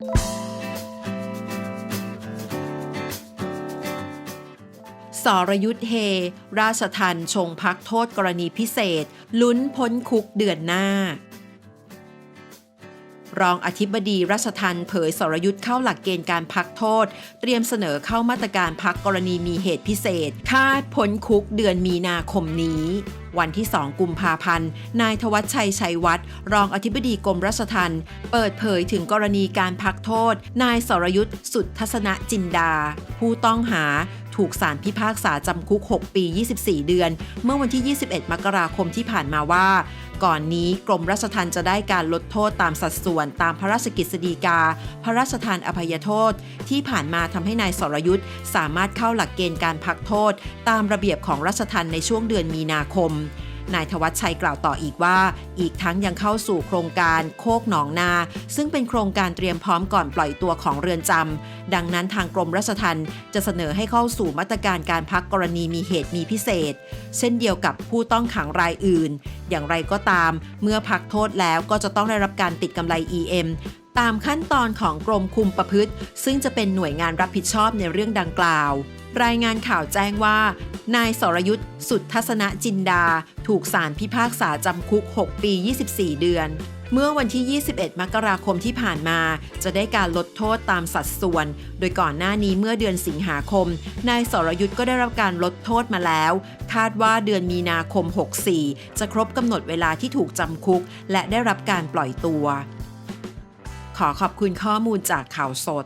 สรยุทธเฮ ราชทันชงพักโทษกรณีพิเศษ ลุ้นพ้นคุกเดือนหน้า รองอธิบดีราชทันเผยสรยุทธ์เข้าหลักเกณฑ์การพักโทษ เตรียมเสนอเข้ามาตรการพักกรณีมีเหตุพิเศษ คาดพ้นคุกเดือนมีนาคมนี้ วันที่ 2 กุมภาพันธ์ นายทวัชชัย ชัยวัฒน์รองอธิบดีกรมราชทัณฑ์เปิดเผยถึงกรณีการพักโทษ นายสรยุทธ์สุดทัศนจินดา ผู้ต้องหาถูกสารพิพากษาจำคุก 6 ปี 24 เดือน เมื่อวันที่ 21 มกราคมที่ผ่านมาว่า ก่อนนี้กรมราชทัณฑ์จะได้การลดโทษตามสัดส่วนตามพระราชกฤษฎีกา พระราชทานอภัยโทษ ที่ผ่านมาทำให้นายสรยุทธ์สามารถเข้าหลักเกณฑ์การพักโทษ ตามระเบียบของราชทัณฑ์ในช่วงเดือนมีนาคมนายธวัชชัยกล่าวต่ออีกว่า อีกทั้งยังเข้าสู่โครงการโคกหนองนา ซึ่งเป็นโครงการเตรียมพร้อมก่อนปล่อยตัวของเรือนจำดังนั้นทางกรมราชทัณฑ์จะเสนอให้เข้าสู่มาตรการการพักกรณีมีเหตุมีพิเศษ เช่นเดียวกับผู้ต้องขังรายอื่น อย่างไรก็ตาม เมื่อพักโทษแล้วก็จะต้องได้รับการติดกำไร EM ตามขั้นตอนของกรมคุมประพฤติ ซึ่งจะเป็นหน่วยงานรับผิดชอบในเรื่องดังกล่าว รายงานข่าวแจ้งว่า นายสรยุทธ์สุทัศนจินดา ถูกศาลพิพากษาจำคุก 6 ปี 24 เดือน เมื่อวันที่ 21 มกราคมที่ผ่านมา จะได้การลดโทษตามสัดส่วน โดยก่อนหน้านี้เมื่อเดือนสิงหาคม นายสรยุทธ์ก็ได้รับการลดโทษมาแล้ว คาดว่าเดือนมีนาคม 64 จะครบกำหนดเวลาที่ถูกจำคุก และได้รับการปล่อยตัว ขอขอบคุณข้อมูลจากข่าวสด